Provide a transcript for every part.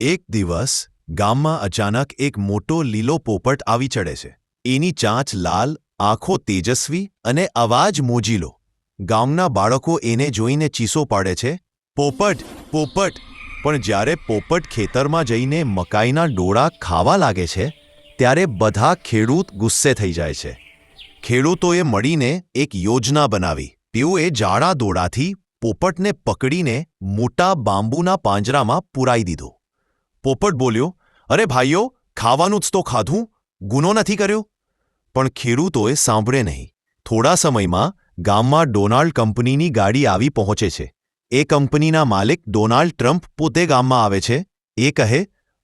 એક દિવસ ગામમાં અચાનક એક મોટો લીલો પોપટ આવી ચડે છે. એની ચાંચ લાલ, આંખો તેજસ્વી અને અવાજ મોજીલો. ગામના બાળકો એને જોઈને ચીસો પાડે છે, પોપટ પોપટ. પણ જ્યારે પોપટ ખેતરમાં જઈને મકાઈના ડોળા ખાવા લાગે છે, ત્યારે બધા ખેડૂત ગુસ્સે થઈ જાય છે. ખેડૂતોએ મળીને એક યોજના બનાવી. તેઓએ જાડા દોડાથી પોપટને પકડીને મોટા બાંબુના પાંજરામાં પુરાઈ દીધો. પોપટ બોલ્યો, અરે ભાઈઓ, ખાવાનું જ તો ખાધું, ગુનો નથી કર્યો. પણ ખેડૂતોએ સાંભળે નહીં. થોડા સમયમાં ગામમાં ડોનાલ્ડ કંપનીની ગાડી આવી પહોંચે છે. એ કંપનીના માલિક ડોનાલ્ડ ટ્રમ્પ પોતે ગામમાં આવે છે. એ કહે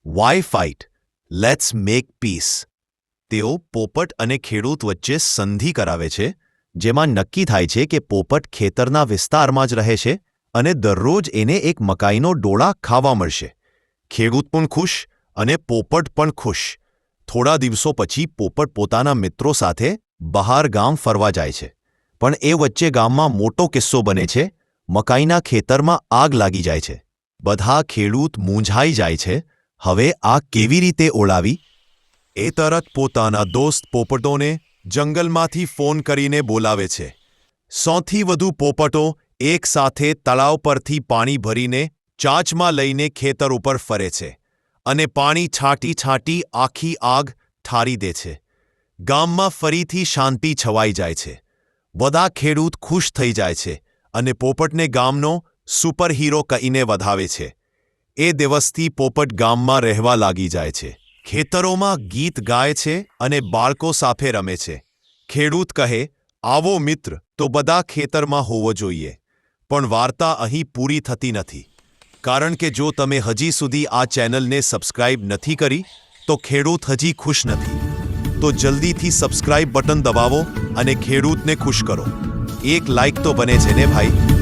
why fight let's make peace તેઓ પોપટ અને ખેડૂત વચ્ચે સંધિ કરાવે છે, જેમાં નક્કી થાય છે કે પોપટ ખેતરના વિસ્તારમાં જ રહે છે અને દરરોજ એને એક મકાઈનો ડોળા ખાવા મળશે. ખેડૂત પણ ખુશ અને પોપટ પણ ખુશ. થોડા દિવસો પછી પોપટ પોતાના મિત્રો સાથે બહાર ગામ ફરવા જાય છે. પણ એ વચ્ચે ગામમાં મોટો કિસ્સો બને છે. મકાઈના ખેતરમાં આગ લાગી જાય છે. બધા ખેડૂત મૂંઝાઈ જાય છે. હવે આ કેવી રીતે ઓળાવી? એ તરત પોતાના દોસ્ત પોપટોને જંગલમાંથી ફોન કરીને બોલાવે છે. સૌથી વધુ પોપટો એક સાથે તળાવ પરથી પાણી ભરીને ચાંચમાં લઈને ખેતર ઉપર ફરે છે અને પાણી છાંટી છાંટી આખી આગ ઠારી દે છે. ગામમાં ફરીથી શાંતિ છવાઈ જાય છે. બધા ખેડૂત ખુશ થઈ જાય છે અને પોપટને ગામનો સુપરહીરો કહીને વધાવે છે. એ દિવસથી પોપટ ગામમાં રહેવા લાગી જાય છે. ખેતરોમાં ગીત ગાય છે અને બાળકો સાથે રમે છે. ખેડૂત કહે, આવો મિત્ર, તો બધા ખેતરમાં હોવો જોઈએ. પણ વાર્તા અહીં પૂરી થતી નથી. કારણ કે જો તમે હજી સુધી આ ચેનલને સબસ્ક્રાઇબ નથી કરી, તો ખેડૂત હજી ખુશ નથી. તો જલ્દીથી સબસ્ક્રાઇબ બટન દબાવો અને ખેડૂતને ખુશ કરો. એક લાઇક તો બને છે ને ભાઈ?